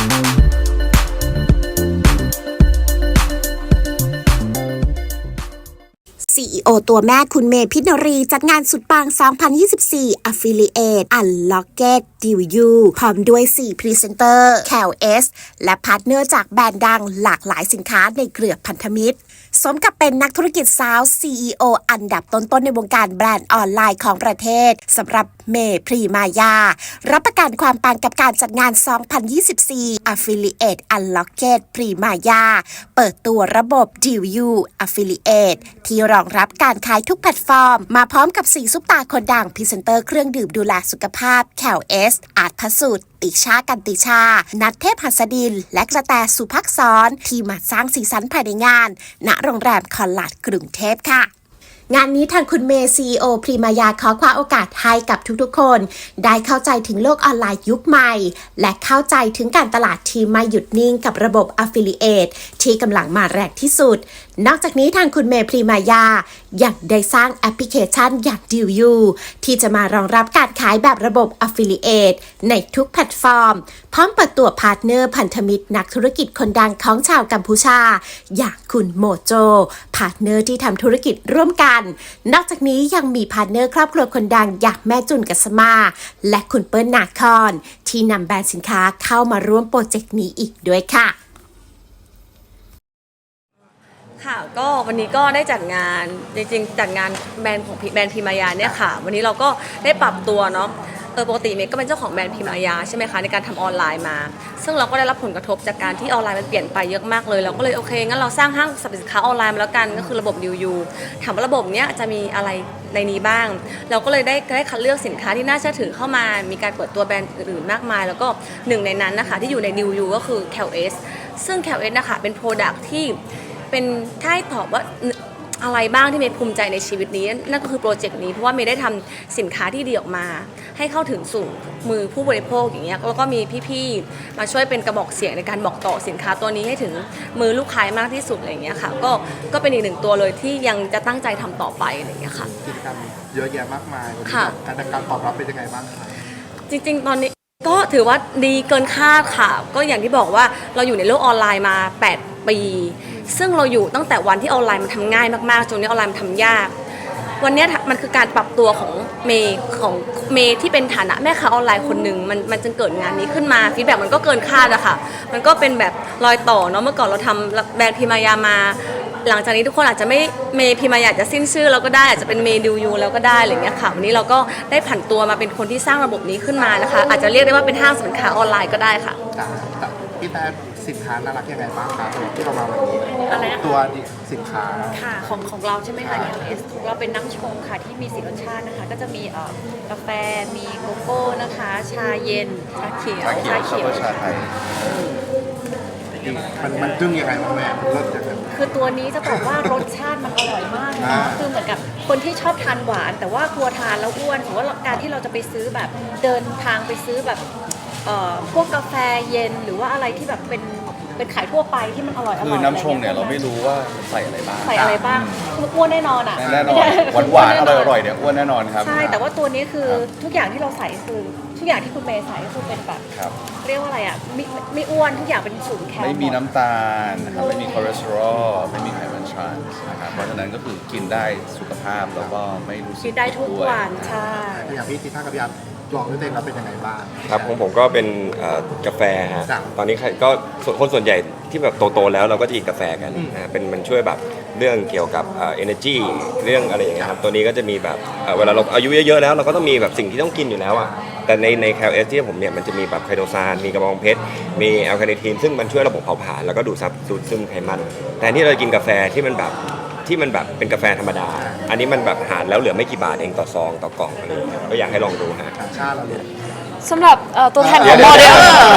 Thank CEO ตัวแม่คุณเมพินรี จัดงานสุดปัง 2024 Affiliate Unlocked Deal U พร้อมด้วย 4 พรีเซนเตอร์ KLS และพาร์ทเนอร์จากแบรนด์ดังหลากหลายสินค้าในเครือพันธมิตร สมกับเป็นนักธุรกิจสาว CEO อันดับต้นๆ ในวงการแบรนด์ออนไลน์ของประเทศสำหรับเมพรีมายา รับประกันความปังกับการจัดงาน 2024 Affiliate Unlocked พรีมายา เปิดตัวระบบ Deal U Affiliate ที่รอองรับการขายทุกแพลตฟอร์ม มาพร้อมกับสีซุปตาคนดังพรีเซนเตอร์เครื่องดื่มดูแลสุขภาพแคลเอสอาร์ตพสุดติชากันติชา นัทเทพหัสดิน และกระแตสุภักษรที่มาสร้างสีสันภายในงาน ณโรงแรมคอนลาดกรุงเทพค่ะ งานนี้ทางคุณเมย์ซีโอพรีมายาขอคว้าโอกาสให้กับทุกๆคน ได้เข้าใจถึงโลกออนไลน์ยุคใหม่ และเข้าใจถึงการตลาดที่ไม่หยุดนิ่งกับระบบ Affiliate ที่กำลังมาแรงที่สุด นอกจากนี้ทางคุณเมย์พรีมายายังได้สร้างแอปพลิเคชันอย่างดิวยูที่จะมารองรับการขายแบบระบบ Affiliate ในทุกแพลตฟอร์ม พร้อมเปิดตัวพาร์ทเนอร์พันธมิตรนักธุรกิจคนดังของชาวกัมพูชา อย่างคุณโมโจพาร์ทเนอร์ที่ทำธุรกิจร่วมกันนอกจากนี้ยังมีพาร์เนอร์ครอบครัวคนดังอย่างแม่จุนกัสมา และคุณเปิ้ลนาคอนที่นำแบรนด์สินค้าเข้ามาร่วมโปรเจกต์นี้อีกด้วยค่ะค่ะก็วันนี้ก็ได้จัดงานจริงๆจัดงานแบรนด์ของแบรนด์พิมายาเนี่ยค่ะ วันนี้เราก็ได้ปรับตัวเนาะ เออปกติเมย์ก็เป็นเจ้าของแบรนด์พิมายาใช่ไหมคะในการทำออนไลน์มา ซึ่งเราก็ได้รับผลกระทบจากการที่ออนไลน์มันเปลี่ยนไปเยอะมากเลยเราก็เลยโอเคงั้นเราสร้างห้างสรรพสินค้าออนไลน์มาแล้วกันก็คือระบบดิวยูถามว่าระบบเนี้ยจะมีอะไรในนี้บ้าง เราก็เลยได้ได้คัดเลือกสินค้าที่น่าเชื่อถือเข้ามา มีการเปิดตัวแบรนด์อื่นๆมากมาย แล้วก็หนึ่งในนั้นนะคะที่อยู่ในดิวยูก็คือ KLS ซึ่ง KLS นะคะเป็นโปรดักที่เป็นถ้าให้ตอบว่าอะไรบ้างที่เมย์ภูมิใจในชีวิตนี้ นั่นก็คือโปรเจกต์นี้เพราะว่าเมย์ได้ทำสินค้าที่ดีออกมา ให้เข้าถึงสู่มือผู้บริโภคอย่างเงี้ยแล้วก็มีพี่ๆมาช่วยเป็นกระบอกเสียงในการบอกต่อสินค้าตัวนี้ให้ถึงมือลูกค้ามากที่สุดอะไรอย่างเงี้ยค่ะก็ก็เป็นอีกหนึ่งตัวเลยที่ยังจะตั้งใจทำต่อไปอะไรอย่างเงี้ยค่ะกิจกรรมเยอะแยะมากมายวันนี้ค่ะการการตอบรับเป็นยังไงบ้างคะจริง ๆ ตอนนี้ก็ถือว่าดีเกินคาดค่ะ ก็อย่างที่บอกว่าเราอยู่ในโลกออนไลน์มา 8 ปี ซึ่งเราอยู่ตั้งแต่วันที่ออนไลน์มันทำง่ายมากๆ จนนี้ออนไลน์มันทำยาก วันนี้มันคือการปรับตัวของเมย์ของเมย์ที่เป็นฐานะแม่ค้าออนไลน์คนหนึ่งมันมันจึงเกิดงานนี้ขึ้นมาฟีดแบ็มันก็เกินคาดอะค่ะ มันก็เป็นแบบรอยต่อเนาะเมื่อก่อนเราทำแบรนด์พิมายามา หลังจากนี้ทุกคนอาจจะไม่เมย์พิมายาจะสิ้นชื่อแล้วก็ได้อาจจะเป็นเมย์ดิวยูแล้วก็ได้อะไรเงี้ยค่ะวันนี้เราก็ได้ผันตัวมาเป็นคนที่สร้างระบบนี้ขึ้นมานะคะ อาจจะเรียกได้ว่าเป็นห้างสินค้าออนไลน์ก็ได้ค่ะพี่แต สินค้าน่ารักยังไงบ้างคะสำหรับที่เรามาวันนี้อะไรนะคะ ตัวสินค้า ค่ะของของเราใช่ไหมคะ KLS ของเราเป็นน้ำชงค่ะที่มีสีรสชาตินะคะ ก็จะมีเอ่อกาแฟมีโกโก้นะคะ ชาเย็นชาเขียวชาเขียวชาไทยมันมันจึ้งยังไงบ้างแม่รสยังไงคือตัวนี้จะบอกว่ารสชาติมันอร่อยมากนะอ่าคือเหมือนกับคนที่ชอบทานหวาน แต่ว่ากลัวทานแล้วอ้วนถือว่าการที่เราจะไปซื้อแบบเดินทางไปซื้อแบบเอ่อพวกกาแฟเย็นหรือว่าอะไรที่แบบเป็น เป็นขายทั่วไปที่มันอร่อยอร่อยคือน้ำชงเนี่ยเราไม่รู้ว่าใส่อะไรบ้างใส่อะไรบ้างคืออ้วนแน่นอนอะแน่นอนหวานหวานๆอร่อยอร่อยๆเนี่ยอ้วนแน่นอนครับใช่แต่ว่าตัวนี้คือครับทุกอย่างที่เราใส่คือทุกอย่างที่คุณเมย์ใส่ก็คือเป็นแบบครับเรียกว่าอะไรอะไม่ไม่อ้วนทุกอย่างเป็นศูนย์แคลไม่มีหดน้ำตาลนะครับไม่มีคอเลสเตอรอลไม่มีไขมันทรานส์นะครับเพราะฉะนั้นก็คือกินได้สุขภาพแล้วก็ไม่รู้สึกกินได้ทุกด้วยวันใช่อย่างพี่ทิท่ากับยาม ลองด้วยตัวเองแล้วเป็นยังไงบ้าง ครับของผมก็เป็นเอ่อกาแฟฮะ ครับตอนนี้ใครก็ส่วนคนส่วนใหญ่ที่แบบโตๆแล้วเราก็จะกินกาแฟกันอืม นะเป็นมันช่วยแบบเรื่องเกี่ยวกับเอ่อ energy เรื่องอะไรอย่างเงี้ยครับ ตัวนี้ก็จะมีแบบเอ่อเวลาเราอายุเยอะๆแล้วเราก็ต้องมีแบบสิ่งที่ต้องกินอยู่แล้วอะ แต่ในในแคลเอสที่ผมเนี่ยมันจะมีแบบไคโตซาน มีกระบองเพชร มีแอลคาเนทีนซึ่งมันช่วยระบบเผาผลาญแล้วก็ดูดซับดูดซึมไขมัน แต่ที่เรากินกาแฟที่มันแบบ ที่มันแบบเป็นกาแฟธรรมดา อันนี้มันแบบหารแล้วเหลือไม่กี่บาทเองต่อซองต่อกล่องอะไรอย่างเงี้ยก็อยากให้ลองดูฮะต่างชาติเราเนี่ย สำหรับเอ่อตัวแทนขเดี๋อยงวโมเดล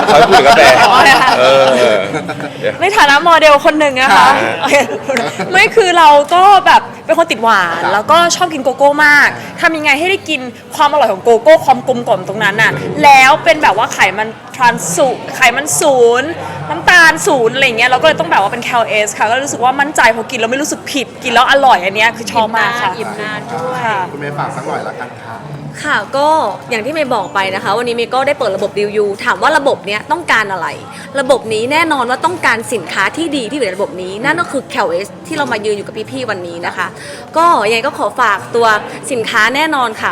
เขาพูดกาแฟอ๋อนะคะเออเดี๋ยว ในฐานะโมเดลคนหนึ่งนะคะค่ะ โอเคไม่คือเราก็แบบเป็นคนติดหวานครับแล้วก็ชอบกินโกโก้มากทำยังไงให้ได้กินความอร่อยของโกโก้ความกลมกล่อมตรงนั้นน่ะแล้วเป็นแบบว่าไขมันทรานสุไขมันศูนย์น้ำตาลศูนย์อะไรอย่างเงี้ยเราก็เลยต้องแบบว่าเป็น KLS ค่ะก็รู้สึกว่ามั่นใจพอกินแล้วไม่รู้สึกผิดกินแล้วอร่อยอันเนี้ยคือชอบมากค่ะ อิ่มนานด้วยค่ะคุณเมย์ฝากสักหน่อยละกันค่ะ ค่ะก็อย่างที่เมย์บอกไปนะคะ วันนี้เมย์ก็ได้เปิดระบบดิวยูถามว่าระบบเนี้ยต้องการอะไร ระบบนี้แน่นอนว่าต้องการสินค้าที่ดีที่อยู่ในระบบนี้ นั่นก็คือ c a l s ที่เรามายืนอยู่กับพี่ๆวันนี้นะคะก็ยังไงก็ขอฝากตัวสินค้าแน่นอนค่ะ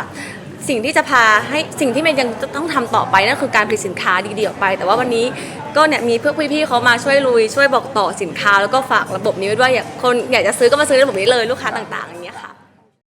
สิ่งที่จะพาให้สิ่งที่เมย์ยังต้องทำต่อไปนั่นคือการผลิตสินค้าดีๆออกไป แต่ว่าวันนี้ก็เนี่ยมีเพื่อนพี่ๆเขามาช่วยลุย ช่วยบอกต่อสินค้าแล้วก็ฝากระบบนี้ไว้ด้วยอยากคนอยากจะซื้อก็มาซื้อระบบนี้เลยลูกค้าต่างๆ